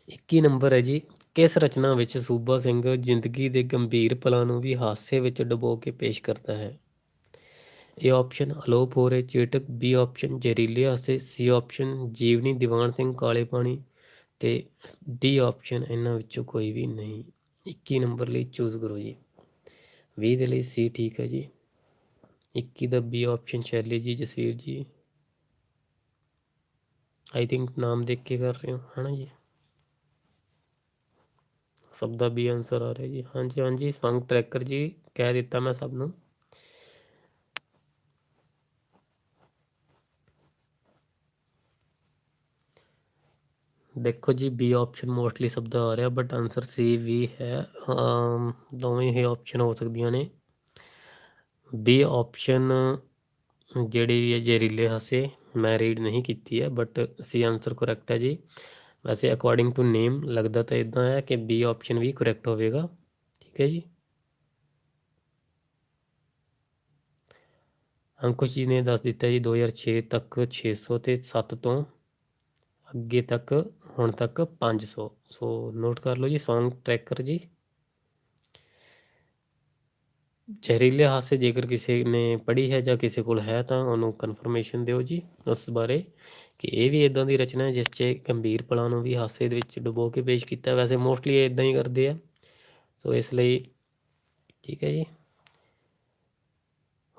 21 ਨੰਬਰ ਹੈ ਜੀ, ਕਿਸ ਰਚਨਾ ਵਿੱਚ ਸੂਬਾ ਸਿੰਘ ਜ਼ਿੰਦਗੀ ਦੇ ਗੰਭੀਰ ਪਲਾਂ ਨੂੰ ਵੀ ਹਾਸੇ ਵਿੱਚ ਡੁਬੋ ਕੇ ਪੇਸ਼ ਕਰਦਾ ਹੈ? ਏ ਆਪਸ਼ਨ ਅਲੋਪ ਹੋ ਰਹੇ ਚੇਟਕ ਬੀ ਆਪਸ਼ਨ ਜ਼ਹਿਰੀਲੇ ਹਾਸੇ ਸੀ ਆਪਸ਼ਨ ਜੀਵਨੀ ਦੀਵਾਨ ਸਿੰਘ ਕਾਲੇ ਪਾਣੀ ਤੇ ਡੀ ਆਪਸ਼ਨ ਇਹਨਾਂ ਵਿੱਚੋਂ ਕੋਈ ਵੀ ਨਹੀਂ। 21 ਨੰਬਰ ਲਈ ਚੂਜ਼ ਕਰੋ ਜੀ। 20 ਦੇ ਲਈ ਸੀ, ਠੀਕ ਹੈ ਜੀ। 21 ਦਾ ਬੀ ਆਪਸ਼ਨ ਸ਼ੈਲੀ ਜੀ, ਜਸਵੀਰ ਜੀ। ਆਈ ਥਿੰਕ ਨਾਮ ਦੇਖ ਕੇ ਕਰ ਰਹੇ ਹੋ, ਹਨਾ ਜੀ। ਸਭ ਦਾ ਵੀ ਆਨਸਰ ਆ ਰਿਹਾ ਜੀ। ਹਾਂਜੀ ਹਾਂਜੀ ਸੰਗ ਟਰੈਕਰ ਜੀ, ਕਹਿ ਦਿੱਤਾ ਮੈਂ ਸਭ ਨੂੰ। ਦੇਖੋ ਜੀ ਬੀ ਆਪਸ਼ਨ ਮੋਸਟਲੀ ਸਭ ਦਾ ਆ ਰਿਹਾ ਬਟ ਆਨਸਰ ਸੀ ਵੀ ਹੈ। ਦੋਵੇਂ ਹੀ ਆਪਸ਼ਨ ਹੋ ਸਕਦੀਆਂ ਨੇ। ਬੀ ਆਪਸ਼ਨ ਜਿਹੜੀ ਵੀ ਹੈ, ਜ਼ਹਿਰੀਲੇ ਹਾਸੇ, ਮੈਂ ਰੀਡ ਨਹੀਂ ਕੀਤੀ ਹੈ ਬਟ ਸੀ ਆਨਸਰ ਕਰੈਕਟ ਹੈ ਜੀ। ਵੈਸੇ ਅਕੋਰਡਿੰਗ ਟੂ ਨੇਮ ਲੱਗਦਾ ਤਾਂ ਇਦਾਂ ਹੈ ਕਿ ਬੀ ਆਪਸ਼ਨ ਵੀ ਕਰੈਕਟ ਹੋਵੇਗਾ। ਠੀਕ ਹੈ ਜੀ। ਅੰਕੁਸ਼ ਜੀ ਨੇ ਦੱਸ ਦਿੱਤਾ ਜੀ 2006 ਤੱਕ 600 ਤੇ 7 ਤੋਂ ਅੱਗੇ ਤੱਕ, ਹੁਣ ਤੱਕ 500 ਸੋ। ਨੋਟ ਕਰ ਲਓ ਜੀ, Song ਟਰੈਕਰ ਜੀ। ਜ਼ਹਿਰੀਲੇ ਹਾਸੇ ਜੇਕਰ ਕਿਸੇ ਨੇ ਪੜ੍ਹੀ ਹੈ ਜਾਂ ਕਿਸੇ ਕੋਲ ਹੈ ਤਾਂ ਉਹਨੂੰ ਕਨਫਰਮੇਸ਼ਨ ਦਿਓ ਜੀ, ਉਸ ਬਾਰੇ। ਕਿ ਇਹ ਵੀ ਇਦਾਂ ਦੀ ਰਚਨਾ ਹੈ ਜਿਸ 'ਚ ਗੰਭੀਰ ਪਲਾਂ ਨੂੰ ਵੀ ਹਾਸੇ ਦੇ ਵਿੱਚ ਡੁਬੋ ਕੇ ਪੇਸ਼ ਕੀਤਾ। ਵੈਸੇ ਮੋਸਟਲੀ ਇਹ ਇਦਾਂ ਹੀ ਕਰਦੇ ਆ। ਸੋ ਇਸ ਲਈ ਠੀਕ ਹੈ ਜੀ।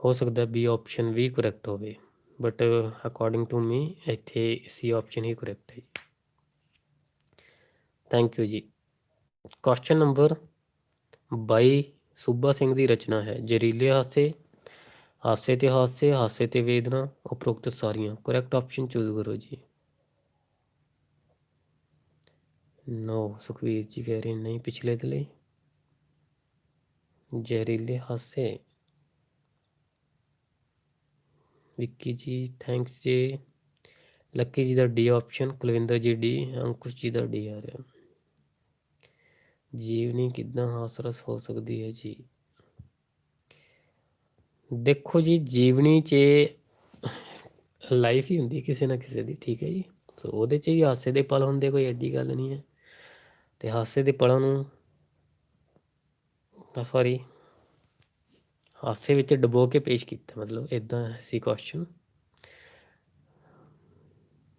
ਹੋ ਸਕਦਾ ਬੀ ਆਪਸ਼ਨ ਵੀ ਕਰੈਕਟ ਹੋਵੇ। ਬਟ ਅਕੋਰਡਿੰਗ ਟੂ ਮੀ ਇੱਥੇ ਸੀ ਆਪਸ਼ਨ ਹੀ ਕਰੈਕਟ ਹੈ ਥੈਂਕ ਯੂ ਜੀ ਕੁਐਸਚਨ ਨੰਬਰ 22 ਸੂਬਾ ਸਿੰਘ ਦੀ ਰਚਨਾ ਹੈ। ਜ਼ਹਿਰੀਲੇ ਹਾਸੇ ਹਾਸੇ ਤੇ ਹਾਸੇ ਹਾਸੇ ਤੇ ਵੇਦਨਾ, ਉਪਰੋਕਤ ਸਾਰੀਆਂ। ਕਰੈਕਟ ਆਪਸ਼ਨ ਚੂਜ਼ ਕਰੋ ਜੀ। ਨੋ ਸੁਖਵੀਰ ਜੀ ਕਹਿ ਰਹੇ ਨਹੀਂ ਪਿਛਲੇ ਦੇ ਜ਼ਹਿਰੀਲੇ ਹਾਸੇ। ਵਿੱਕੀ ਜੀ, ਥੈਂਕਸ ਜੀ। ਲੱਕੀ ਜੀ ਦਾ ਡੀ ਆਪਸ਼ਨ, ਕੁਲਵਿੰਦਰ ਜੀ ਡੀ, ਅੰਕੁਸ਼ ਜੀ ਦਾ ਡੀ ਆ ਰਿਹਾ। ਜੀਵਨੀ ਕਿਦਾਂ ਹਾਸਰਸ ਹੋ ਸਕਦੀ ਹੈ ਜੀ? ਦੇਖੋ ਜੀ, ਜੀਵਨੀ 'ਚ ਲਾਈਫ ਹੀ ਹੁੰਦੀ ਕਿਸੇ ਨਾ ਕਿਸੇ ਦੀ, ਠੀਕ ਹੈ ਜੀ? ਸੋ ਉਹਦੇ 'ਚ ਵੀ ਹਾਸੇ ਦੇ ਪਲ ਹੁੰਦੇ, ਕੋਈ ਐਡੀ ਗੱਲ ਨਹੀਂ ਹੈ। ਤੇ ਹਾਸੇ ਦੇ ਪਲਾਂ ਨੂੰ, ਤਾਂ ਸੌਰੀ ਹਾਸੇ ਵਿੱਚ ਡੁਬੋ ਕੇ ਪੇਸ਼ ਕੀਤਾ, ਮਤਲਬ ਇਦਾਂ ਸੀ ਕੁਐਸਚਨ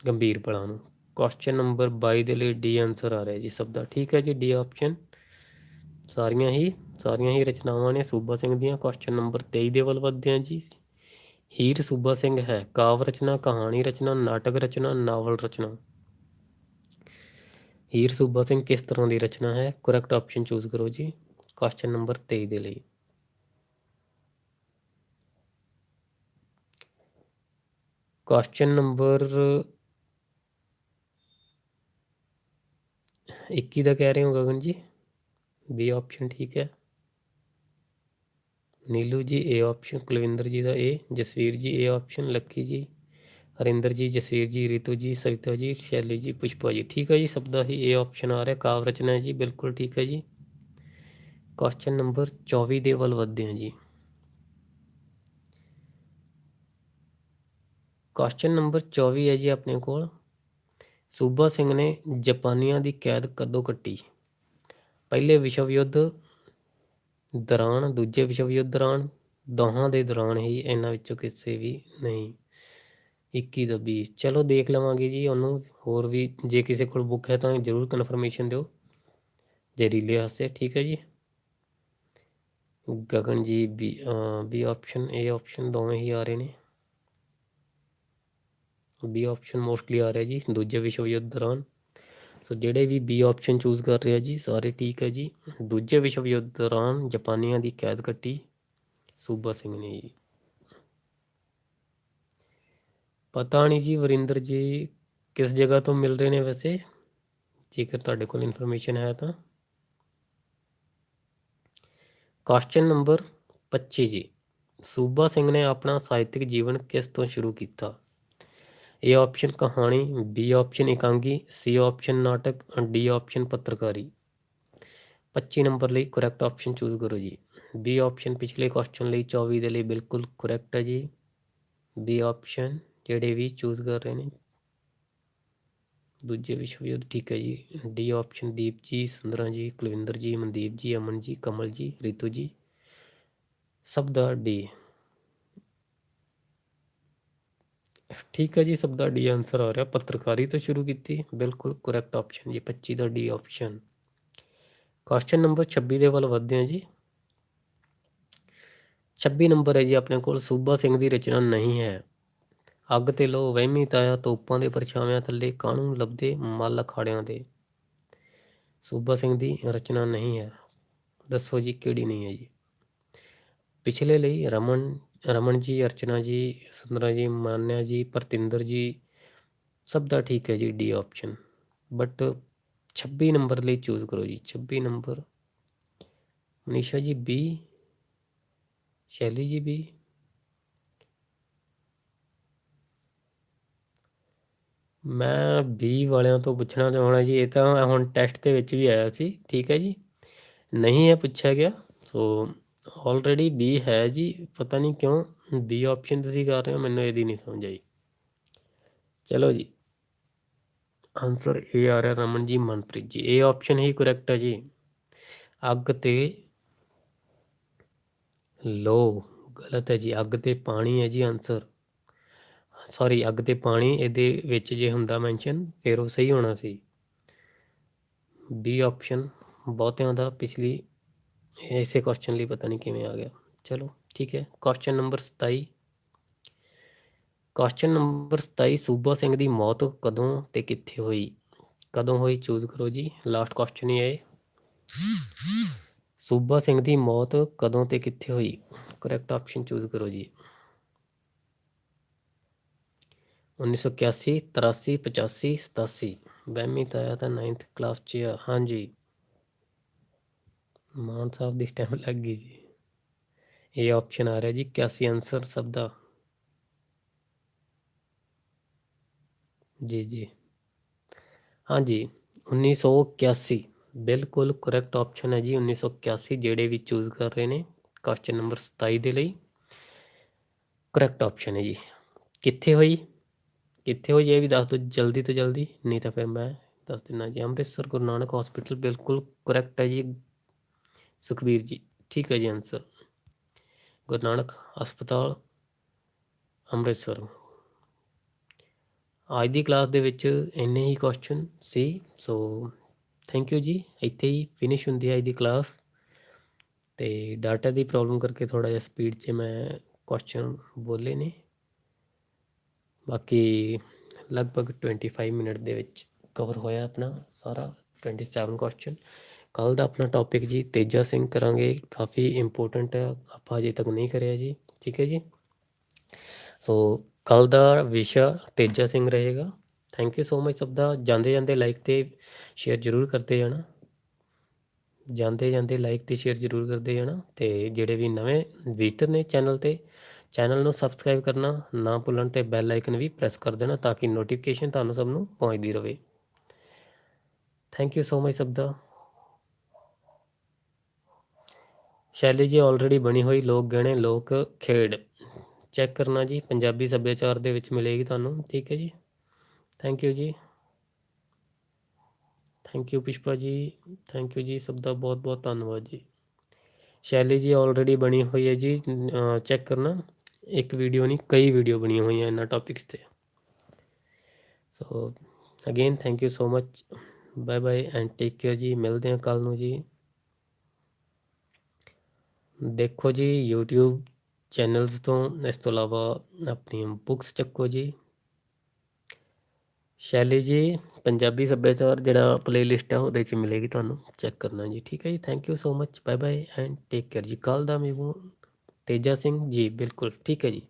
ਗੰਭੀਰ ਪਲਾਂ ਨੂੰ। ਕੁਐਸਚਨ ਨੰਬਰ 22 ਦੇ ਲਈ ਡੀ ਆਨਸਰ ਆ ਰਿਹਾ ਜੀ ਸਭ ਦਾ। ਠੀਕ ਹੈ ਜੀ ਡੀ ਆਪਸ਼ਨ ਸਾਰੀਆਂ ਹੀ ਸਾਰੀਆਂ ਹੀ ਰਚਨਾਵਾਂ ਨੇ ਸੂਬਾ ਸਿੰਘ ਦੀਆਂ। ਕੁਐਸਚਨ ਨੰਬਰ 23 ਦੇ ਵੱਲ ਵੱਧਦੇ ਹਾਂ ਜੀ। ਹੀਰ ਸੂਬਾ ਸਿੰਘ ਹੈ। ਕਾਵ ਰਚਨਾ, ਕਹਾਣੀ ਰਚਨਾ, ਨਾਟਕ ਰਚਨਾ, ਨਾਵਲ ਰਚਨਾ। ਹੀਰ ਸੂਬਾ ਸਿੰਘ ਕਿਸ ਤਰ੍ਹਾਂ ਦੀ ਰਚਨਾ ਹੈ? ਕਰੈਕਟ ਆਪਸ਼ਨ ਚੂਜ਼ ਕਰੋ ਜੀ। ਕੁਐਸਚਨ ਨੰਬਰ 23 ਦੇ ਲਈ। ਕੁਐਸਚਨ ਨੰਬਰ 21 ਦਾ ਕਹਿ ਰਹੇ ਹੋ ਗਗਨ ਜੀ? ਬੀ ਆਪਸ਼ਨ ਠੀਕ ਹੈ। ਨੀਲੂ ਜੀ ਏ ਆਪਸ਼ਨ ਕੁਲਵਿੰਦਰ ਜੀ ਦਾ ਏ ਜਸਵੀਰ ਜੀ ਏ ਆਪਸ਼ਨ ਲੱਕੀ ਜੀ, ਹਰਿੰਦਰ ਜੀ, ਜਸਵੀਰ ਜੀ, ਰਿਤੂ ਜੀ, ਸਵਿਤਾ ਜੀ, ਸ਼ੈਲੀ ਜੀ, ਪੁਸ਼ਪਾ ਜੀ। ਠੀਕ ਹੈ ਜੀ, ਸਭ ਦਾ ਹੀ ਏ ਆਪਸ਼ਨ ਆ ਰਿਹਾ, ਕਾਵ ਰਚਨਾ ਜੀ, ਬਿਲਕੁਲ ਠੀਕ ਹੈ ਜੀ। ਕੁਐਸਚਨ ਨੰਬਰ 24 ਦੇ ਵੱਲ ਵਧਦੇ ਹਾਂ ਜੀ। ਕੁਐਸਚਨ ਨੰਬਰ 24 ਹੈ ਜੀ ਆਪਣੇ ਕੋਲ। ਸੂਬਾ ਸਿੰਘ ਨੇ ਜਾਪਾਨੀਆਂ ਦੀ ਕੈਦ ਕਦੋਂ ਕੱਟੀ? ਪਹਿਲੇ ਵਿਸ਼ਵ ਯੁੱਧ ਦੌਰਾਨ, ਦੂਜੇ ਵਿਸ਼ਵ ਯੁੱਧ ਦੌਰਾਨ, ਦੋਹਾਂ ਦੇ ਦੌਰਾਨ ਹੀ ਇਹਨਾਂ ਵਿੱਚੋਂ ਕਿਸੇ ਵੀ ਨਹੀਂ। 21 ਦਾ 20 ਚਲੋ ਦੇਖ ਲਵਾਂਗੇ ਜੀ ਉਹਨੂੰ। ਹੋਰ ਵੀ ਜੇ ਕਿਸੇ ਕੋਲ ਬੁੱਕ ਹੈ ਤਾਂ ਜ਼ਰੂਰ ਕਨਫਰਮੇਸ਼ਨ ਦਿਓ। ਜ਼ਹਿਰੀਲੇ ਹਾਸੇ, ਠੀਕ ਹੈ ਜੀ। Gagan ji B B option A option ਦੋਵੇਂ ਹੀ ਆ ਰਹੇ ਨੇ। ਬੀ ਆਪਸ਼ਨ ਮੋਸਟਲੀ ਆ ਰਿਹਾ ਜੀ, ਦੂਜੇ ਵਿਸ਼ਵ ਯੁੱਧ ਦੌਰਾਨ। ਸੋ ਜਿਹੜੇ ਵੀ ਬੀ ਆਪਸ਼ਨ ਚੂਜ਼ ਕਰ ਰਿਹਾ ਜੀ, ਸਾਰੇ ਠੀਕ ਹੈ ਜੀ। ਦੂਜੇ ਵਿਸ਼ਵ ਯੁੱਧ ਦੌਰਾਨ ਜਾਪਾਨੀਆਂ ਦੀ ਕੈਦ ਕੱਟੀ ਸੂਬਾ ਸਿੰਘ ਨੇ ਜੀ। ਪਤਾ ਨਹੀਂ ਜੀ ਵਰਿੰਦਰ ਜੀ ਕਿਸ ਜਗ੍ਹਾ ਤੋਂ ਮਿਲ ਰਹੇ ਨੇ ਵੈਸੇ? ਜੇਕਰ ਤੁਹਾਡੇ ਕੋਲ ਇਨਫੋਰਮੇਸ਼ਨ ਹੈ ਤਾਂ। ਕੁਐਸਚਨ ਨੰਬਰ 25 ਜੀ। ਸੂਬਾ ਸਿੰਘ ਨੇ ਆਪਣਾ ਸਾਹਿਤਿਕ ਜੀਵਨ ਕਿਸ ਤੋਂ ਸ਼ੁਰੂ ਕੀਤਾ? ਏ ਆਪਸ਼ਨ ਕਹਾਣੀ ਬੀ ਆਪਸ਼ਨ ਇਕਾਂਗੀ ਸੀ ਆਪਸ਼ਨ ਨਾਟਕ ਡੀ ਆਪਸ਼ਨ ਪੱਤਰਕਾਰੀ। 25 ਨੰਬਰ ਲਈ ਕਰੈਕਟ ਆਪਸ਼ਨ ਚੂਜ਼ ਕਰੋ ਜੀ। ਬੀ ਆਪਸ਼ਨ ਪਿਛਲੇ ਕੁਐਸਚਨ ਲਈ 24 ਦੇ ਲਈ ਬਿਲਕੁਲ ਕਰੈਕਟ ਹੈ ਜੀ। ਬੀ ਆਪਸ਼ਨ ਜਿਹੜੇ ਵੀ ਚੂਜ਼ ਕਰ ਰਹੇ ਨੇ, ਦੂਜੇ ਵਿਸ਼ਵ ਯੁੱਧ ਠੀਕ ਹੈ ਜੀ। ਡੀ ਆਪਸ਼ਨ ਦੀਪ ਜੀ, ਸੁੰਦਰਾ ਜੀ, ਕੁਲਵਿੰਦਰ ਜੀ, ਮਨਦੀਪ ਜੀ, ਅਮਨ ਜੀ, ਕਮਲ ਜੀ, ਰਿਤੂ ਜੀ। ਸਭ ਦਾ ਡੀ ਠੀਕ ਹੈ ਜੀ, ਸਭ ਦਾ ਡੀ ਆਨਸਰ ਆ ਰਿਹਾ। ਪੱਤਰਕਾਰੀ ਤੋਂ ਸ਼ੁਰੂ ਕੀਤੀ। ਬਿਲਕੁਲ ਕਰੈਕਟ ਆਪਸ਼ਨ ਜੀ 25 ਦਾ ਡੀ ਆਪਸ਼ਨ ਕੁਐਸਚਨ ਨੰਬਰ 26 ਦੇ ਵੱਲ ਵਧਦੇ ਹਾਂ ਜੀ। 26 ਨੰਬਰ ਹੈ ਜੀ, ਆਪਣੇ ਕੋਲ ਸੂਬਾ ਸਿੰਘ ਦੀ ਰਚਨਾ ਨਹੀਂ ਹੈ। ਅੱਗ ਤੇ ਲੋ ਵਹਿਮੀ ਤਾਇਆ, ਤੋਪਾਂ ਦੇ ਪਰਛਾਵਿਆਂ ਥੱਲੇ ਕਾਹਨੂੰ ਲੱਭਦੇ ਮੱਲ ਅਖਾੜਿਆਂ ਦੇ। ਸੂਬਾ ਸਿੰਘ ਦੀ ਰਚਨਾ ਨਹੀਂ ਹੈ। ਦੱਸੋ ਜੀ, ਕਿਹੜੀ ਨਹੀਂ ਹੈ ਜੀ? ਪਿਛਲੇ ਲਈ ਰਮਨ ਰਮਨ ਜੀ, ਅਰਚਨਾ ਜੀ, ਸੁੰਦਰਾ ਜੀ, ਮਾਨਿਆ ਜੀ, ਪ੍ਰਤਿੰਦਰ ਜੀ, ਸਭ ਦਾ ਠੀਕ ਹੈ ਜੀ ਡੀ ਆਪਸ਼ਨ ਬਟ 26 ਨੰਬਰ ਲਈ ਚੂਜ਼ ਕਰੋ ਜੀ। 26 ਨੰਬਰ। ਮਨੀਸ਼ਾ ਜੀ ਬੀ ਸ਼ੈਲੀ ਜੀ ਬੀ ਮੈਂ ਬੀ ਵਾਲਿਆਂ ਤੋਂ ਪੁੱਛਣਾ ਚਾਹਣਾ ਜੀ, ਇਹ ਤਾਂ ਹੁਣ ਟੈਸਟ ਦੇ ਵਿੱਚ ਵੀ ਆਇਆ ਸੀ। ਠੀਕ ਹੈ ਜੀ। ਨਹੀਂ ਹੈ ਪੁੱਛਿਆ ਗਿਆ। ਸੋ ਆਲਰੇਡੀ ਬੀ ਹੈ ਜੀ, ਪਤਾ ਨਹੀਂ ਕਿਉਂ ਬੀ ਆਪਸ਼ਨ ਤੁਸੀਂ ਕਰ ਰਹੇ ਹੋ, ਮੈਨੂੰ ਇਹਦੀ ਨਹੀਂ ਸਮਝ ਆਈ। ਚਲੋ ਜੀ। ਆਨਸਰ ਏ ਆ ਰਿਹਾ ਰਮਨ ਜੀ, ਮਨਪ੍ਰੀਤ ਜੀ। ਇਹ ਆਪਸ਼ਨ ਹੀ ਕਰੈਕਟ ਹੈ ਜੀ। ਅੱਗ ਤੇ ਲੋ, ਗਲਤ ਹੈ ਜੀ। ਅੱਗ ਤੇ ਪਾਣੀ ਹੈ ਜੀ ਆਨਸਰ ਸੌਰੀ ਅੱਗ ਤੇ ਪਾਣੀ ਇਹਦੇ ਵਿੱਚ ਜੇ ਹੁੰਦਾ ਮੈਂਸ਼ਨ ਫਿਰ ਉਹ ਸਹੀ ਹੋਣਾ ਸੀ। ਬੀ ਆਪਸ਼ਨ ਬਹੁਤਿਆਂ ਦਾ ਪਿਛਲੀ ਇਸੇ ਕੁਐਸਚਨ ਲਈ ਪਤਾ ਨਹੀਂ ਕਿਵੇਂ ਆ ਗਿਆ ਚਲੋ ਠੀਕ ਹੈ ਕੁਐਸਚਨ ਨੰਬਰ 27 ਕੁਐਸਚਨ ਨੰਬਰ 27 ਸੂਬਾ ਸਿੰਘ ਦੀ ਮੌਤ ਕਦੋਂ ਤੇ ਕਿੱਥੇ ਹੋਈ ਕਦੋਂ ਹੋਈ ਚੂਜ਼ ਕਰੋ ਜੀ ਲਾਸਟ ਕੁਐਸਚਨ ਹੀ ਹੈ ਸੂਬਾ ਸਿੰਘ ਦੀ ਮੌਤ ਕਦੋਂ ਤੇ ਕਿੱਥੇ ਹੋਈ ਕਰੈਕਟ ਆਪਸ਼ਨ ਚੂਜ਼ ਕਰੋ ਜੀ 1981 83 85 87 ਵਹਿਮੀ ਤਾਂ ਆਇਆ ਤਾਂ 9th ਕਲਾਸ 'ਚ ਹਾਂਜੀ ਆ ਹਾਂਜੀ ਮਾਨ ਸਾਹਿਬ ਦੀ ਸਟੈਂਪ ਲੱਗ ਗਈ ਜੀ। ਇਹ ਆਪਸ਼ਨ ਆ ਰਿਹਾ ਜੀ 81 ਆਨਸਰ ਸਭ ਦਾ। ਜੀ ਜੀ। ਹਾਂਜੀ 1981 ਬਿਲਕੁਲ ਕਰੈਕਟ ਆਪਸ਼ਨ ਹੈ ਜੀ 1981 ਜਿਹੜੇ ਵੀ ਚੂਜ਼ ਕਰ ਰਹੇ ਨੇ ਕੁਐਸਚਨ ਨੰਬਰ 27 ਦੇ ਲਈ। ਕਰੈਕਟ ਆਪਸ਼ਨ ਹੈ ਜੀ। ਕਿੱਥੇ ਹੋਈ? ਕਿੱਥੇ ਹੋਈ ਇਹ ਵੀ ਦੱਸ ਦਿਓ ਜਲਦੀ ਤੋਂ ਜਲਦੀ, ਨਹੀਂ ਤਾਂ ਫਿਰ ਮੈਂ ਦੱਸ ਦਿੰਦਾ ਜੀ। ਅੰਮ੍ਰਿਤਸਰ ਗੁਰੂ ਨਾਨਕ ਹਸਪੀਟਲ ਬਿਲਕੁਲ ਕਰੈਕਟ ਹੈ ਜੀ। ਸੁਖਬੀਰ ਜੀ। ਠੀਕ ਹੈ ਜੀ ਆਨਸਰ ਗੁਰੂ ਨਾਨਕ ਹਸਪਤਾਲ, ਅੰਮ੍ਰਿਤਸਰ। ਅੱਜ ਦੀ ਕਲਾਸ ਦੇ ਵਿੱਚ ਇੰਨੇ ਹੀ ਕੁਐਸਚਨ ਸੀ ਸੋ ਥੈਂਕ ਯੂ ਜੀ। ਇੱਥੇ ਹੀ ਫਿਨਿਸ਼ ਹੁੰਦੀ ਹੈ ਅੱਜ ਦੀ ਕਲਾਸ ਤੇ ਡਾਟਾ ਦੀ ਪ੍ਰੋਬਲਮ ਕਰਕੇ ਥੋੜਾ ਜਿਹਾ ਸਪੀਡ 'ਚ ਮੈਂ ਕੁਐਸਚਨ ਬੋਲੇ ਨੇ। ਬਾਕੀ ਲਗਭਗ 25 ਮਿੰਟ ਦੇ ਵਿੱਚ ਕਵਰ ਹੋਇਆ ਆਪਣਾ ਸਾਰਾ 27 ਕੁਐਸਚਨ ਕੱਲ ਦਾ ਆਪਣਾ ਟੌਪਿਕ ਜੀ, ਤੇਜਾ ਸਿੰਘ ਕਰਾਂਗੇ। ਕਾਫੀ ਇੰਪੋਰਟੈਂਟ ਆਪਾਂ ਅਜੇ ਤੱਕ ਨਹੀਂ ਕਰਿਆ ਜੀ। ਠੀਕ ਹੈ ਜੀ? ਸੋ ਕੱਲ ਦਾ ਵਿਸ਼ਾ ਤੇਜਾ ਸਿੰਘ ਰਹੇਗਾ। ਥੈਂਕ ਯੂ ਸੋ ਮਚ ਸਭ ਦਾ। ਜਾਂਦੇ ਜਾਂਦੇ ਲਾਈਕ ਤੇ ਸ਼ੇਅਰ ਜ਼ਰੂਰ ਕਰਦੇ ਜਾਣਾ। ਜਾਂਦੇ ਜਾਂਦੇ ਲਾਈਕ ਤੇ ਸ਼ੇਅਰ ਜ਼ਰੂਰ ਕਰਦੇ ਜਾਣਾ। ਤੇ ਜਿਹੜੇ ਵੀ ਨਵੇਂ ਵਿਜ਼ਟਰ ਨੇ ਚੈਨਲ ਤੇ ਚੈਨਲ ਨੂੰ ਸਬਸਕ੍ਰਾਈਬ ਕਰਨਾ। ਨਾ ਭੁੱਲਣ ਤੇ ਬੈਲ ਆਈਕਨ ਵੀ ਪ੍ਰੈਸ ਕਰ ਦੇਣਾ ਤਾਂ ਕਿ ਨੋਟੀਫਿਕੇਸ਼ਨ ਤੁਹਾਨੂੰ ਸਭ ਨੂੰ ਪਹੁੰਚਦੀ ਰਹੇ। ਥੈਂਕ ਯੂ ਸੋ ਮਚ ਸਭ ਦਾ। ਸ਼ੈਲੀ ਜੀ ਆਲਰੇਡੀ ਬਣੀ ਹੋਈ ਲੋਕ ਗਹਿਣੇ, ਲੋਕ ਖੇਡ। ਚੈੱਕ ਕਰਨਾ ਜੀ, ਪੰਜਾਬੀ ਸੱਭਿਆਚਾਰ ਦੇ ਵਿੱਚ ਮਿਲੇਗੀ ਤੁਹਾਨੂੰ। ਠੀਕ ਹੈ ਜੀ। ਥੈਂਕ ਯੂ ਜੀ। Thank you Pushpa ji. Thank you ਜੀ, ਸਭ ਦਾ ਬਹੁਤ ਬਹੁਤ ਧੰਨਵਾਦ ਜੀ। ਸ਼ੈਲੀ ਜੀ ਆਲਰੇਡੀ ਬਣੀ ਹੋਈ ਹੈ ਜੀ। ਚੈੱਕ ਕਰਨਾ। ਇੱਕ ਵੀਡੀਓ ਨਹੀਂ, ਕਈ ਵੀਡੀਓ ਬਣੀਆਂ ਹੋਈਆਂ ਇਹਨਾਂ ਟੌਪਿਕਸ ਤੇ। So again thank you so much bye bye and take care ਜੀ। ਮਿਲਦੇ ਹਾਂ ਕੱਲ ਨੂੰ ਜੀ। ਦੇਖੋ ਜੀ YouTube ਚੈਨਲਸ ਤੋਂ ਇਸ ਤੋਂ ਇਲਾਵਾ ਆਪਣੀਆਂ ਬੁੱਕਸ ਚੱਕੋ ਜੀ ਸ਼ੈਲੀ ਜੀ ਪੰਜਾਬੀ ਸੱਭਿਆਚਾਰ ਜਿਹੜਾ ਪਲੇਲਿਸਟ ਹੈ ਉਹਦੇ 'ਚ ਮਿਲੇਗੀ ਤੁਹਾਨੂੰ ਚੈੱਕ ਕਰਨਾ ਜੀ ਠੀਕ ਹੈ ਜੀ thank you so much bye bye and take care ਜੀ ਕੱਲ ਦਾ ਮੇਵੂ ਤੇਜਾ ਸਿੰਘ ਜੀ ਬਿਲਕੁਲ ਠੀਕ ਹੈ ਜੀ